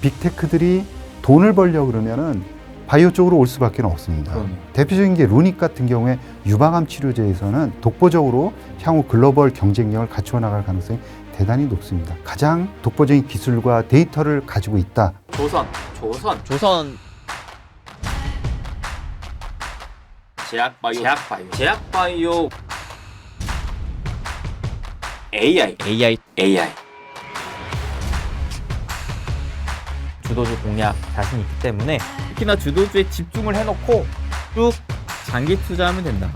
빅테크들이 돈을 벌려고 그러면은 바이오 쪽으로 올 수밖에 없습니다. 그럼요. 대표적인 게 루닉 같은 경우에 유방암 치료제에서는 독보적으로 향후 글로벌 경쟁력을 갖추어 나갈 가능성이 대단히 높습니다. 가장 독보적인 기술과 데이터를 가지고 있다. 조선, 조선, 조선 제약 바이오, 제약 바이오, 제약 바이오, AI, AI AI. 주도주 공략 자신 있기 때문에 특히나 주도주에 집중을 해놓고 쭉 장기 투자하면 된다.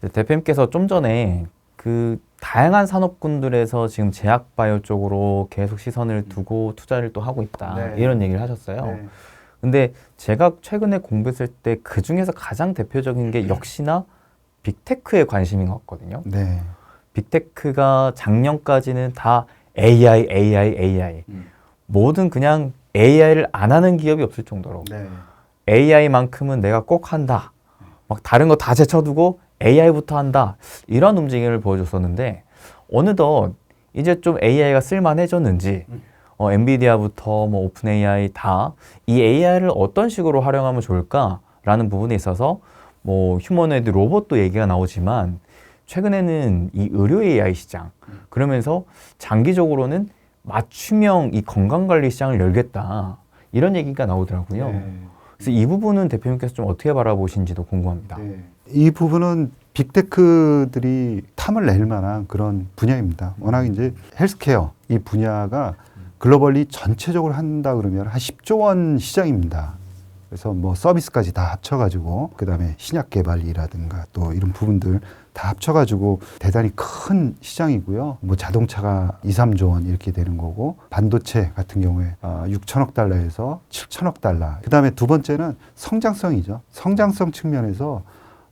네, 대표님께서 좀 전에 그 다양한 산업군들에서 지금 제약 바이오 쪽으로 계속 시선을 두고 투자를 또 하고 있다 네. 이런 얘기를 하셨어요. 근데 제가 최근에 공부했을 때 그 중에서 가장 대표적인 게 역시나 빅테크에 관심인 것 같거든요. 네. 빅테크가 작년까지는 다 AI, AI, AI. 음. 모든 그냥 AI를 안 하는 기업이 없을 정도로 네. AI만큼은 내가 꼭 한다. 막 다른 거 다 제쳐두고 AI부터 한다. 이런 움직임을 보여줬었는데 어느덧 이제 좀 AI가 쓸만해졌는지 어, 엔비디아부터 뭐 오픈 AI 다 이 AI를 어떤 식으로 활용하면 좋을까라는 부분에 있어서 뭐 휴머노이드 로봇도 얘기가 나오지만 최근에는 이 의료 AI 시장 그러면서 장기적으로는 맞춤형 이 건강관리 시장을 열겠다 이런 얘기가 나오더라고요. 네. 그래서 이 부분은 대표님께서 좀 어떻게 바라보신지도 궁금합니다. 네. 이 부분은 빅테크들이 탐을 낼 만한 그런 분야입니다. 워낙 이제 헬스케어 이 분야가 글로벌리 전체적으로 한다 그러면 한 10조 원 시장입니다. 그래서 뭐 서비스까지 다 합쳐가지고 그다음에 신약 개발이라든가 또 이런 부분들 다 합쳐가지고 대단히 큰 시장이고요. 뭐 자동차가 2, 3조 원 이렇게 되는 거고 반도체 같은 경우에 아, 6천억 달러에서 7천억 달러. 그다음에 두 번째는 성장성이죠. 성장성 측면에서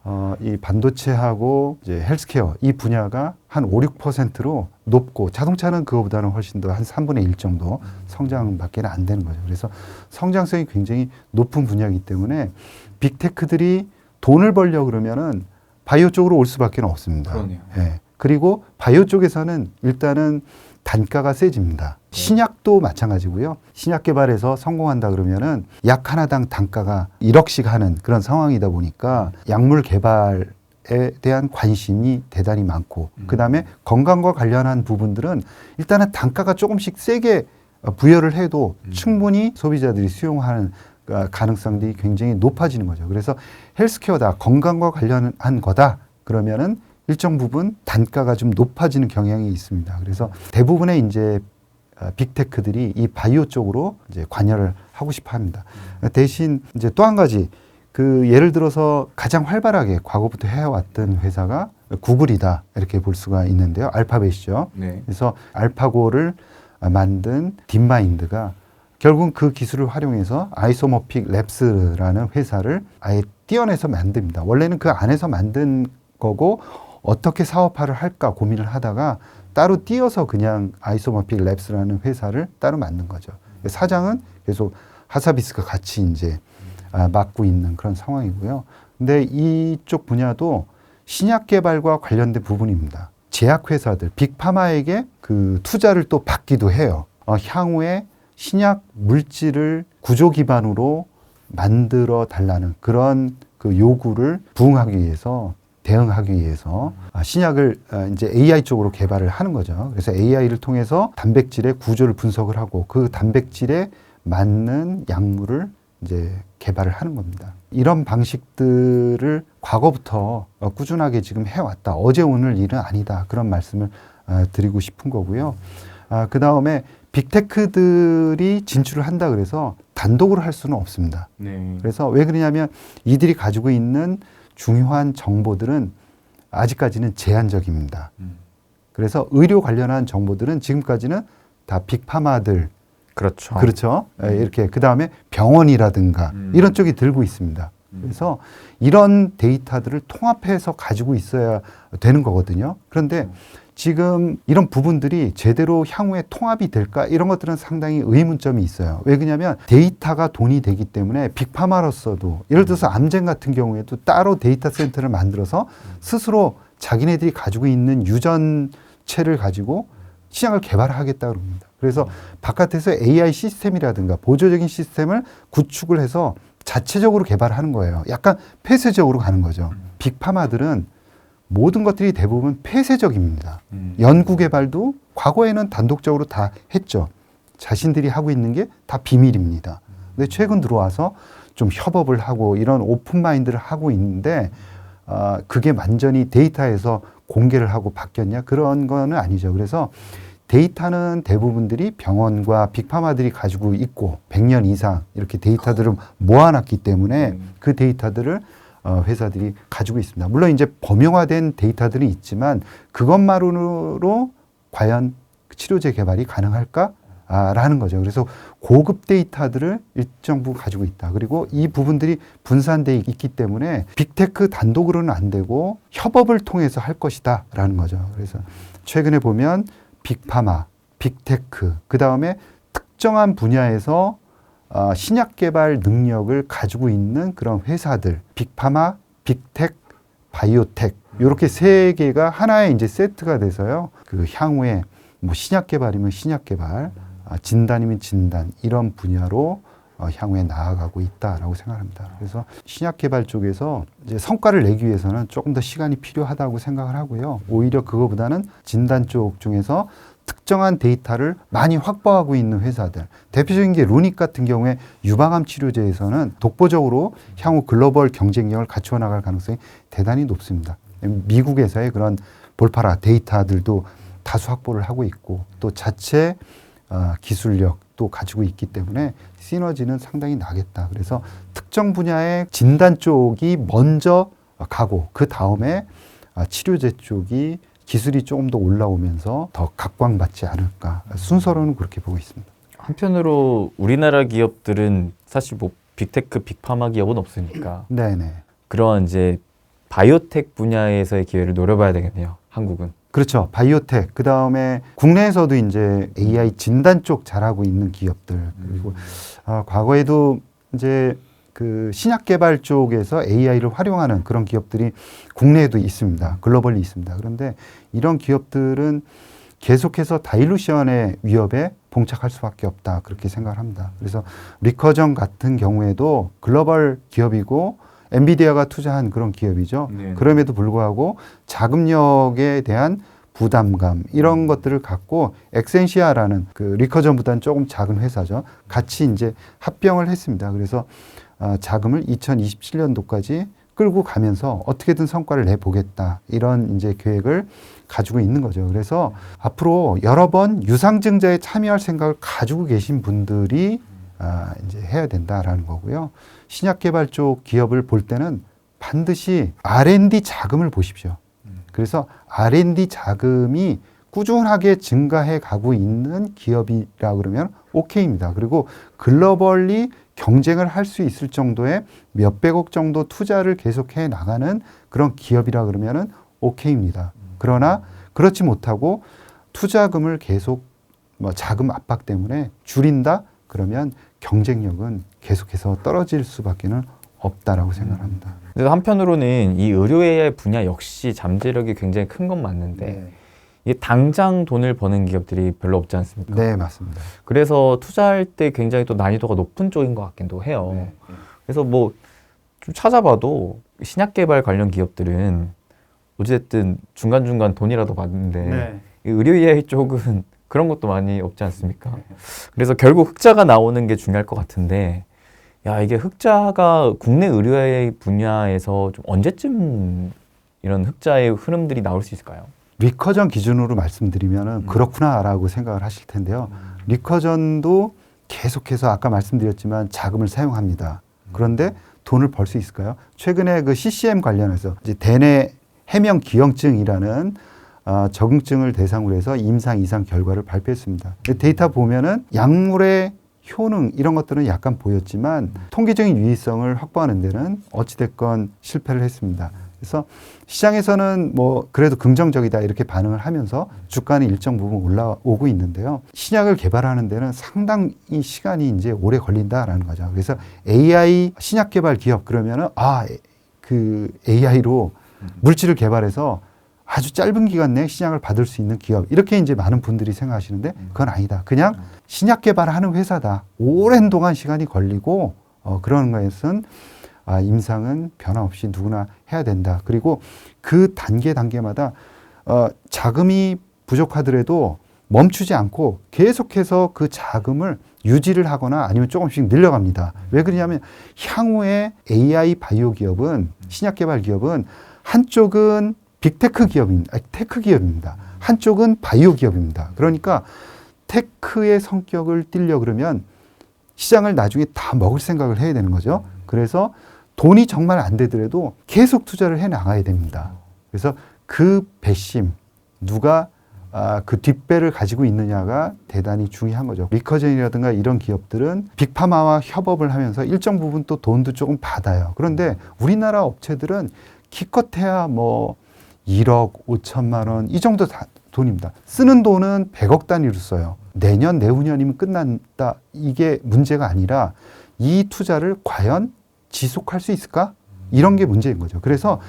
어, 이 반도체하고 이제 헬스케어 이 분야가 한 5, 6%로 높고 자동차는 그거보다는 훨씬 더 한 3분의 1 정도 성장밖에 안 되는 거죠. 그래서 성장성이 굉장히 높은 분야이기 때문에 빅테크들이 돈을 벌려 그러면은 바이오 쪽으로 올 수밖에 없습니다. 그러네요. 예. 그리고 바이오 쪽에서는 일단은 단가가 세집니다. 신약도 마찬가지고요. 신약 개발에서 성공한다 그러면은 약 하나당 단가가 1억씩 하는 그런 상황이다 보니까 약물 개발에 대한 관심이 대단히 많고 그다음에 건강과 관련한 부분들은 일단은 단가가 조금씩 세게 어, 부여를 해도 충분히 소비자들이 수용하는 어, 가능성들이 굉장히 높아지는 거죠. 그래서 헬스케어다 건강과 관련한 거다 그러면은 일정 부분 단가가 좀 높아지는 경향이 있습니다. 그래서 대부분의 이제 어, 빅테크들이 이 바이오 쪽으로 이제 관여를 하고 싶어 합니다. 대신 이제 또 한 가지 그 예를 들어서 가장 활발하게 과거부터 해왔던 회사가 구글이다 이렇게 볼 수가 있는데요. 알파벳이죠. 네. 그래서 알파고를 만든 딥마인드가 결국은 그 기술을 활용해서 아이소모픽 랩스라는 회사를 아예 띄어내서 만듭니다. 원래는 그 안에서 만든 거고 어떻게 사업화를 할까 고민을 하다가 따로 띄어서 그냥 아이소모픽 랩스라는 회사를 따로 만든 거죠. 사장은 계속 하사비스가 같이 이제 아, 맡고 있는 그런 상황이고요. 근데 이쪽 분야도 신약 개발과 관련된 부분입니다. 제약회사들, 빅파마에게 그 투자를 또 받기도 해요. 어, 향후에 신약 물질을 구조 기반으로 만들어 달라는 그런 그 요구를 부응하기 위해서 대응하기 위해서 아, 신약을 아, 이제 AI 쪽으로 개발을 하는 거죠. 그래서 AI를 통해서 단백질의 구조를 분석을 하고 그 단백질에 맞는 약물을 이제 개발을 하는 겁니다. 이런 방식들을 과거부터 어, 꾸준하게 지금 해왔다. 어제 오늘 일은 아니다. 그런 말씀을 아, 드리고 싶은 거고요. 그 다음에 빅테크들이 진출을 한다 그래서 단독으로 할 수는 없습니다. 네. 그래서 왜 그러냐면 이들이 가지고 있는 중요한 정보들은 아직까지는 제한적입니다. 음. 그래서 의료 관련한 정보들은 지금까지는 다 빅파마들 그렇죠. 그렇죠. 예, 이렇게 그 다음에 병원이라든가 음. 이런 쪽이 들고 있습니다. 그래서 이런 데이터들을 통합해서 가지고 있어야 되는 거거든요. 그런데 지금 이런 부분들이 제대로 향후에 통합이 될까 이런 것들은 상당히 의문점이 있어요. 왜 그러냐면 데이터가 돈이 되기 때문에 빅파마로서도 예를 들어서 암젠 같은 경우에도 따로 데이터 센터를 만들어서 스스로 자기네들이 가지고 있는 유전체를 가지고 시장을 개발하겠다 그럽니다. 그래서 바깥에서 AI 시스템이라든가 보조적인 시스템을 구축을 해서 자체적으로 개발하는 거예요. 약간 폐쇄적으로 가는 거죠. 빅파마들은 모든 것들이 대부분 폐쇄적입니다. 연구 개발도 과거에는 단독적으로 다 했죠. 자신들이 하고 있는 게 다 비밀입니다. 근데 최근 들어와서 좀 협업을 하고 이런 오픈 마인드를 하고 있는데 아, 그게 완전히 데이터에서 공개를 하고 바뀌었냐 그런 거는 아니죠. 그래서 데이터는 대부분들이 병원과 빅파마들이 가지고 있고 100년 이상 이렇게 데이터들을 모아놨기 때문에 그 데이터들을 어, 회사들이 가지고 있습니다. 물론 이제 범용화된 데이터들은 있지만 그것만으로 과연 치료제 개발이 가능할까? 아, 라는 거죠. 그래서 고급 데이터들을 일정 부분 가지고 있다. 그리고 이 부분들이 분산돼 있기 때문에 빅테크 단독으로는 안 되고 협업을 통해서 할 것이다. 라는 거죠. 그래서 최근에 보면 빅파마, 빅테크, 그 다음에 특정한 분야에서 어, 신약 개발 능력을 가지고 있는 그런 회사들, 빅파마, 빅텍, 바이오텍 이렇게 세 개가 하나의 이제 세트가 돼서요. 그 향후에 뭐 신약 개발이면 신약 개발, 아, 진단이면 진단 이런 분야로 어, 향후에 나아가고 있다라고 생각합니다. 그래서 신약 개발 쪽에서 이제 성과를 내기 위해서는 조금 더 시간이 필요하다고 생각을 하고요. 오히려 그거보다는 진단 쪽 중에서 특정한 데이터를 많이 확보하고 있는 회사들. 대표적인 게 루닉 같은 경우에 유방암 치료제에서는 독보적으로 향후 글로벌 경쟁력을 갖추어 나갈 가능성이 대단히 높습니다. 미국에서의 그런 볼파라 데이터들도 다수 확보를 하고 있고 또 자체 어, 기술력도 가지고 있기 때문에 시너지는 상당히 나겠다. 그래서 특정 분야의 진단 쪽이 먼저 가고 그 다음에 아, 치료제 쪽이 기술이 조금 더 올라오면서 더 각광받지 않을까 순서로는 그렇게 보고 있습니다. 한편으로 우리나라 기업들은 사실 뭐 빅테크, 빅파마 기업은 없으니까 네네. 그런 이제 바이오텍 분야에서의 기회를 노려봐야 되겠네요. 한국은. 그렇죠. 바이오텍. 그 다음에 국내에서도 이제 AI 진단 쪽 잘하고 있는 기업들. 그리고 아, 과거에도 이제 그 신약 개발 쪽에서 AI를 활용하는 그런 기업들이 국내에도 있습니다. 글로벌리 있습니다. 그런데 이런 기업들은 계속해서 다일루션의 위협에 봉착할 수밖에 없다. 그렇게 생각을 합니다. 그래서 리커전 같은 경우에도 글로벌 기업이고 엔비디아가 투자한 그런 기업이죠. 네. 그럼에도 불구하고 자금력에 대한 부담감 이런 것들을 갖고 엑센시아라는 그 리커전보다는 조금 작은 회사죠. 같이 이제 합병을 했습니다. 그래서 어, 자금을 2027년도까지 끌고 가면서 어떻게든 성과를 내보겠다 이런 이제 계획을 가지고 있는 거죠. 그래서 앞으로 여러 번 유상증자에 참여할 생각을 가지고 계신 분들이 아, 이제 해야 된다라는 거고요. 신약 개발 쪽 기업을 볼 때는 반드시 R&D 자금을 보십시오. 그래서 R&D 자금이 꾸준하게 증가해 가고 있는 기업이라 그러면 오케이입니다. 그리고 글로벌리 경쟁을 할 수 있을 정도의 몇백억 정도 투자를 계속해 나가는 그런 기업이라 그러면은 오케이입니다. 그러나 그렇지 못하고 투자금을 계속 뭐 자금 압박 때문에 줄인다 그러면 경쟁력은 계속해서 떨어질 수밖에는 없다라고 생각합니다. 근데 한편으로는 이 의료 AI 분야 역시 잠재력이 굉장히 큰 건 맞는데 이게 당장 돈을 버는 기업들이 별로 없지 않습니까? 네, 맞습니다. 그래서 투자할 때 굉장히 또 난이도가 높은 쪽인 것 같기도 해요. 네. 그래서 뭐 좀 찾아봐도 신약 개발 관련 기업들은 어쨌든 중간 중간 돈이라도 받는데 네. 이 의료 AI 쪽은 그런 것도 많이 없지 않습니까? 그래서 결국 흑자가 나오는 게 중요할 것 같은데 야 이게 흑자가 국내 의료 AI 분야에서 좀 언제쯤 이런 흑자의 흐름들이 나올 수 있을까요? 리커전 기준으로 말씀드리면은 그렇구나라고 생각을 하실 텐데요. 리커전도 계속해서 아까 말씀드렸지만 자금을 사용합니다. 그런데 돈을 벌 수 있을까요? 최근에 그 CCM 관련해서 이제 대뇌 해명 기형증이라는 어, 적응증을 대상으로 해서 임상 이상 결과를 발표했습니다. 그 데이터 보면은 약물의 효능 이런 것들은 약간 보였지만 통계적인 유의성을 확보하는 데는 어찌됐건 실패를 했습니다. 그래서 시장에서는 뭐 그래도 긍정적이다 이렇게 반응을 하면서 주가는 일정 부분 올라오고 있는데요. 신약을 개발하는 데는 상당히 시간이 이제 오래 걸린다라는 거죠. 그래서 AI 신약 개발 기업 그러면은 아 그 AI로 물질을 개발해서 아주 짧은 기간 내에 신약을 받을 수 있는 기업 이렇게 이제 많은 분들이 생각하시는데 그건 아니다. 그냥 신약 개발을 하는 회사다. 오랜 동안 시간이 걸리고 어, 그런 것은 아, 임상은 변함없이 누구나 해야 된다. 그리고 그 단계 단계마다 어, 자금이 부족하더라도 멈추지 않고 계속해서 그 자금을 유지를 하거나 아니면 조금씩 늘려갑니다. 왜 그러냐면 향후에 AI 바이오 기업은 신약 개발 기업은 한쪽은 빅테크 기업입니다. 테크 기업입니다. 한쪽은 바이오 기업입니다. 그러니까 테크의 성격을 띠려 그러면 시장을 나중에 다 먹을 생각을 해야 되는 거죠. 그래서 돈이 정말 안 되더라도 계속 투자를 해 나가야 됩니다. 그래서 그 배심 누가 아, 그 뒷배를 가지고 있느냐가 대단히 중요한 거죠. 리커젠이라든가 이런 기업들은 빅파마와 협업을 하면서 일정 부분 또 돈도 조금 받아요. 그런데 우리나라 업체들은 기껏해야 뭐 1억 5천만 원 이 정도 다 돈입니다. 쓰는 돈은 100억 단위로 써요. 내년 내후년이면 끝난다. 이게 문제가 아니라 이 투자를 과연 지속할 수 있을까? 이런 게 문제인 거죠. 그래서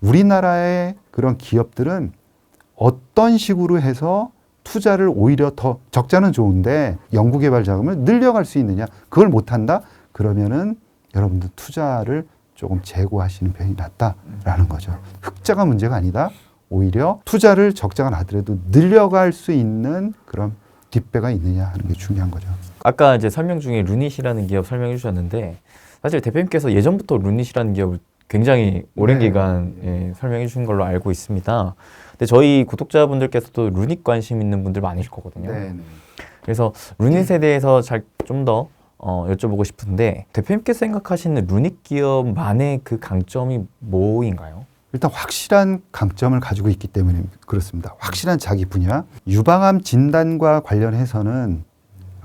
우리나라의 그런 기업들은 어떤 식으로 해서 투자를 오히려 더 적자는 좋은데 연구개발 자금을 늘려갈 수 있느냐? 그걸 못한다? 그러면은 여러분들 투자를 조금 재고하시는 편이 낫다라는 거죠. 흑자가 문제가 아니다. 오히려 투자를 적자가 나더라도 늘려갈 수 있는 그런 뒷배가 있느냐 하는 게 중요한 거죠 아까 이제 설명 중에 루닛이라는 기업 설명해 주셨는데 사실 대표님께서 예전부터 루닛이라는 기업을 굉장히 오랜 네. 기간 예, 설명해 주신 걸로 알고 있습니다. 근데 저희 구독자분들께서도 루닛 관심 있는 분들 많으실 거거든요. 네. 그래서 루닛에 대해서 잘 좀 더 어, 여쭤보고 싶은데 대표님께서 생각하시는 루닛 기업만의 그 강점이 뭐인가요? 일단 확실한 강점을 가지고 있기 때문에 그렇습니다. 확실한 자기 분야. 유방암 진단과 관련해서는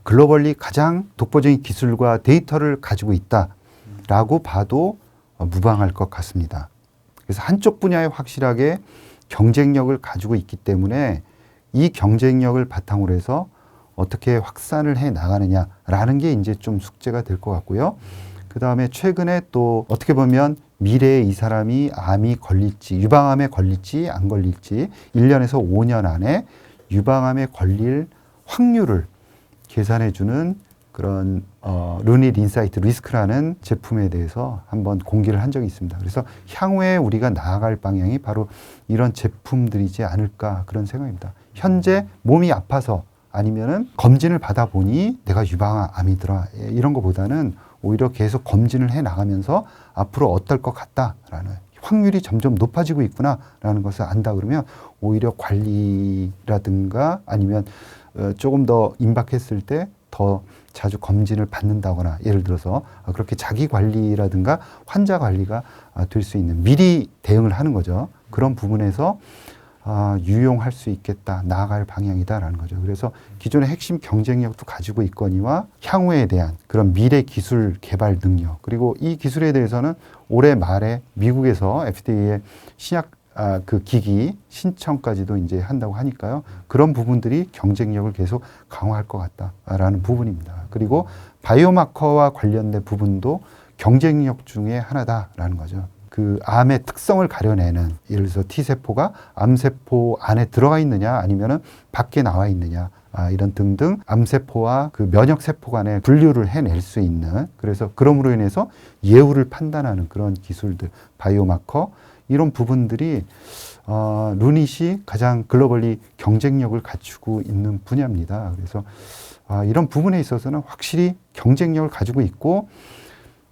글로벌리 가장 독보적인 기술과 데이터를 가지고 있다라고 봐도 어, 무방할 것 같습니다. 그래서 한쪽 분야에 확실하게 경쟁력을 가지고 있기 때문에 이 경쟁력을 바탕으로 해서 어떻게 확산을 해 나가느냐라는 게 이제 좀 숙제가 될 것 같고요. 그 다음에 최근에 또 어떻게 보면 미래에 이 사람이 암이 걸릴지, 유방암에 걸릴지 안 걸릴지 1년에서 5년 안에 유방암에 걸릴 확률을 계산해 주는 그런 어, 루닛 인사이트 리스크라는 제품에 대해서 한번 공개를 한 적이 있습니다. 그래서 향후에 우리가 나아갈 방향이 바로 이런 제품들이지 않을까 그런 생각입니다. 현재 몸이 아파서 아니면은 검진을 받아 보니 내가 유방암이더라 예, 이런 것보다는 오히려 계속 검진을 해 나가면서 앞으로 어떨 것 같다라는 확률이 점점 높아지고 있구나라는 것을 안다 그러면 오히려 관리라든가 아니면 어, 조금 더 임박했을 때 더 자주 검진을 받는다거나 예를 들어서 어, 그렇게 자기 관리라든가 환자 관리가 아, 될수 있는 미리 대응을 하는 거죠. 그런 부분에서 아, 유용할 수 있겠다, 나아갈 방향이다라는 거죠. 그래서 기존의 핵심 경쟁력도 가지고 있거니와 향후에 대한 그런 미래 기술 개발 능력, 그리고 이 기술에 대해서는 올해 말에 미국에서 FDA의 신약 아, 그 기기 신청까지도 이제 한다고 하니까요. 그런 부분들이 경쟁력을 계속 강화할 것 같다라는 부분입니다. 그리고 바이오마커와 관련된 부분도 경쟁력 중에 하나다라는 거죠. 그 암의 특성을 가려내는 예를 들어서 T세포가 암세포 안에 들어가 있느냐 아니면은 밖에 나와 있느냐 아, 이런 등등 암세포와 그 면역세포 간의 분류를 해낼 수 있는 그래서 그럼으로 인해서 예후를 판단하는 그런 기술들 바이오마커 이런 부분들이 어, 루닛이 가장 글로벌리 경쟁력을 갖추고 있는 분야입니다. 그래서 아, 이런 부분에 있어서는 확실히 경쟁력을 가지고 있고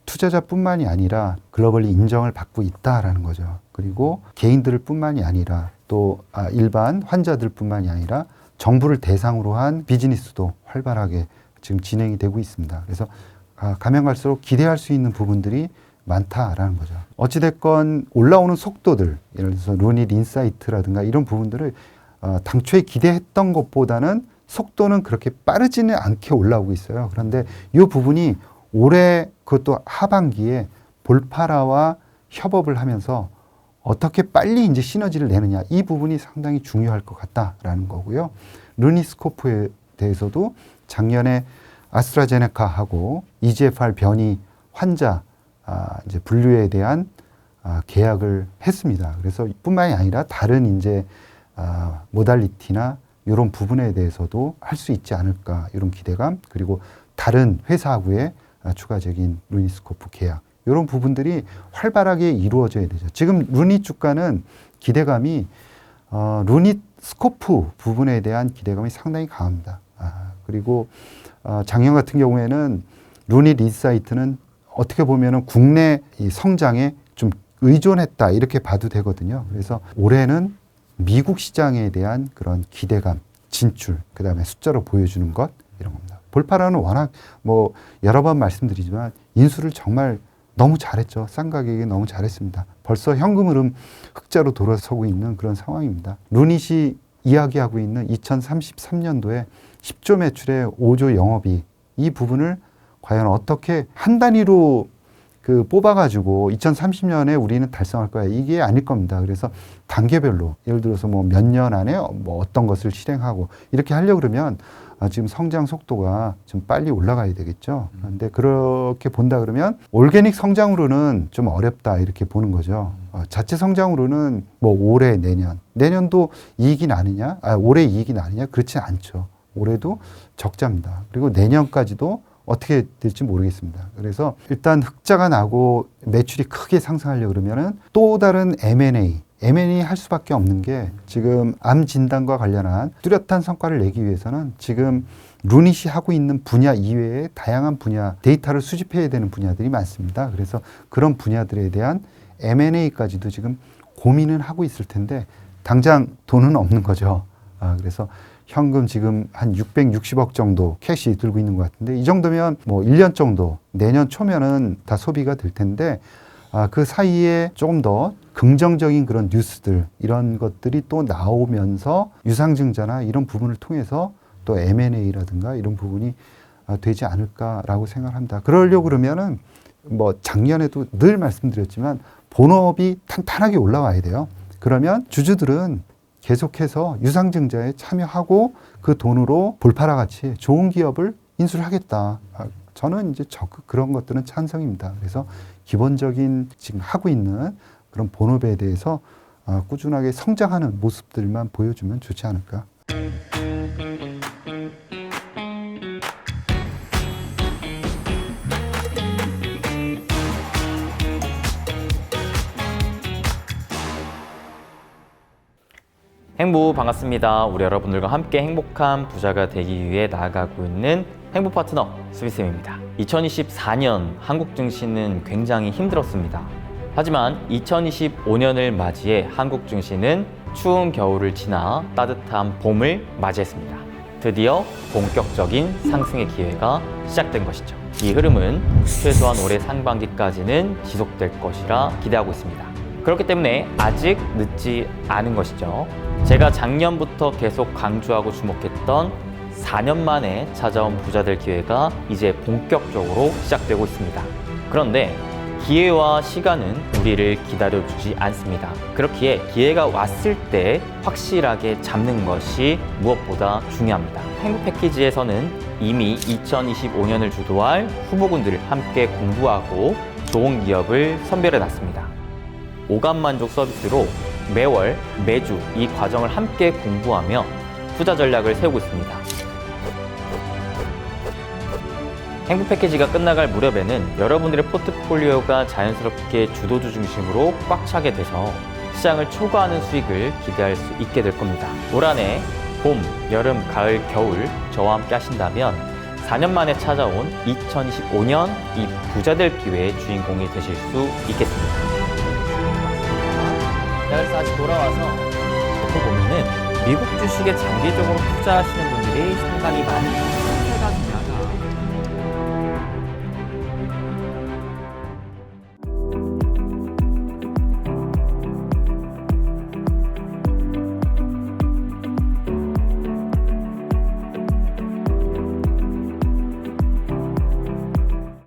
투자자뿐만이 아니라 글로벌리 인정을 받고 있다라는 거죠. 그리고 개인들 뿐만이 아니라 또 아, 일반 환자들 뿐만이 아니라 정부를 대상으로 한 비즈니스도 활발하게 지금 진행이 되고 있습니다. 그래서 아, 가면 갈수록 기대할 수 있는 부분들이 많다라는 거죠. 어찌됐건 올라오는 속도들, 예를 들어서 루닛 인사이트라든가 이런 부분들을 어, 당초에 기대했던 것보다는 속도는 그렇게 빠르지는 않게 올라오고 있어요. 그런데 이 부분이 올해 그것도 하반기에 볼파라와 협업을 하면서 어떻게 빨리 이제 시너지를 내느냐 이 부분이 상당히 중요할 것 같다라는 거고요. 르니스코프에 대해서도 작년에 아스트라제네카하고 EGFR 변이 환자 아, 이제 분류에 대한 아, 계약을 했습니다. 그래서 뿐만이 아니라 다른 이제 아, 모달리티나 이런 부분에 대해서도 할 수 있지 않을까 이런 기대감 그리고 다른 회사하고의 아, 추가적인 루니스코프 계약 이런 부분들이 활발하게 이루어져야 되죠. 지금 루니 주가는 기대감이 어, 루니 스코프 부분에 대한 기대감이 상당히 강합니다. 아, 그리고 어, 작년 같은 경우에는 루니 리사이트는 어떻게 보면은 국내 이 성장에 좀 의존했다 이렇게 봐도 되거든요. 그래서 올해는 미국 시장에 대한 그런 기대감, 진출, 그 다음에 숫자로 보여주는 것 이런 겁니다. 볼파라는 워낙 뭐 여러 번 말씀드리지만 인수를 정말 너무 잘했죠. 싼 가격에 너무 잘했습니다. 벌써 현금 흐름 흑자로 돌아서고 있는 그런 상황입니다. 루닛이 이야기하고 있는 2033년도에 10조 매출에 5조 영업이 이 부분을 과연 어떻게 한 단위로 그 뽑아가지고 2030년에 우리는 달성할 거야 이게 아닐 겁니다. 그래서 단계별로 예를 들어서 뭐 몇 년 안에 뭐 어떤 것을 실행하고 이렇게 하려 고 그러면 아, 지금 성장 속도가 좀 빨리 올라가야 되겠죠. 그런데 그렇게 본다 그러면 올게닉 성장으로는 좀 어렵다 이렇게 보는 거죠. 어, 자체 성장으로는 뭐 올해 내년 내년도 이익이 나느냐, 아, 올해 이익이 나느냐 그렇지 않죠. 올해도 적자입니다. 그리고 내년까지도 어떻게 될지 모르겠습니다. 그래서 일단 흑자가 나고 매출이 크게 상승하려고 그러면은 또 다른 M&A, M&A 할 수밖에 없는 게 지금 암 진단과 관련한 뚜렷한 성과를 내기 위해서는 지금 루닛이 하고 있는 분야 이외에 다양한 분야 데이터를 수집해야 되는 분야들이 많습니다. 그래서 그런 분야들에 대한 M&A까지도 지금 고민은 하고 있을 텐데 당장 돈은 없는 거죠. 아, 그래서 현금 지금 한 660억 정도 캐시 들고 있는 것 같은데 이 정도면 뭐 1년 정도 내년 초면은 다 소비가 될 텐데 아, 그 사이에 조금 더 긍정적인 그런 뉴스들 이런 것들이 또 나오면서 유상증자나 이런 부분을 통해서 또 M&A라든가 이런 부분이 아, 되지 않을까라고 생각합니다. 그러려고 그러면은 뭐 작년에도 늘 말씀드렸지만 본업이 탄탄하게 올라와야 돼요. 그러면 주주들은 계속해서 유상증자에 참여하고 그 돈으로 볼파라 같이 좋은 기업을 인수를 하겠다. 아, 저는 이제 적극 그런 것들은 찬성입니다. 그래서 기본적인 지금 하고 있는 그런 본업에 대해서 아, 꾸준하게 성장하는 모습들만 보여주면 좋지 않을까. 행부 반갑습니다. 우리 여러분들과 함께 행복한 부자가 되기 위해 나아가고 있는 행복 파트너 수비쌤입니다. 2024년 한국 증시는 굉장히 힘들었습니다. 하지만 2025년을 맞이해 한국 증시는 추운 겨울을 지나 따뜻한 봄을 맞이했습니다. 드디어 본격적인 상승의 기회가 시작된 것이죠. 이 흐름은 최소한 올해 상반기까지는 지속될 것이라 기대하고 있습니다. 그렇기 때문에 아직 늦지 않은 것이죠. 제가 작년부터 계속 강조하고 주목했던 4년 만에 찾아온 부자들 기회가 이제 본격적으로 시작되고 있습니다. 그런데 기회와 시간은 우리를 기다려주지 않습니다. 그렇기에 기회가 왔을 때 확실하게 잡는 것이 무엇보다 중요합니다. 행복 패키지에서는 이미 2025년을 주도할 후보군들을 함께 공부하고 좋은 기업을 선별해 놨습니다. 오감 만족 서비스로 매월 매주 이 과정을 함께 공부하며 투자 전략을 세우고 있습니다. 행복 패키지가 끝나갈 무렵에는 여러분들의 포트폴리오가 자연스럽게 주도주 중심으로 꽉 차게 돼서 시장을 초과하는 수익을 기대할 수 있게 될 겁니다. 올 한 해 봄, 여름, 가을, 겨울 저와 함께 하신다면 4년 만에 찾아온 2025년 이 부자 될 기회의 주인공이 되실 수 있겠습니다. 자, 그래서 다시 돌아와서 이렇게 보면은 미국 주식에 장기적으로 투자하시는 분들이 상당히 많이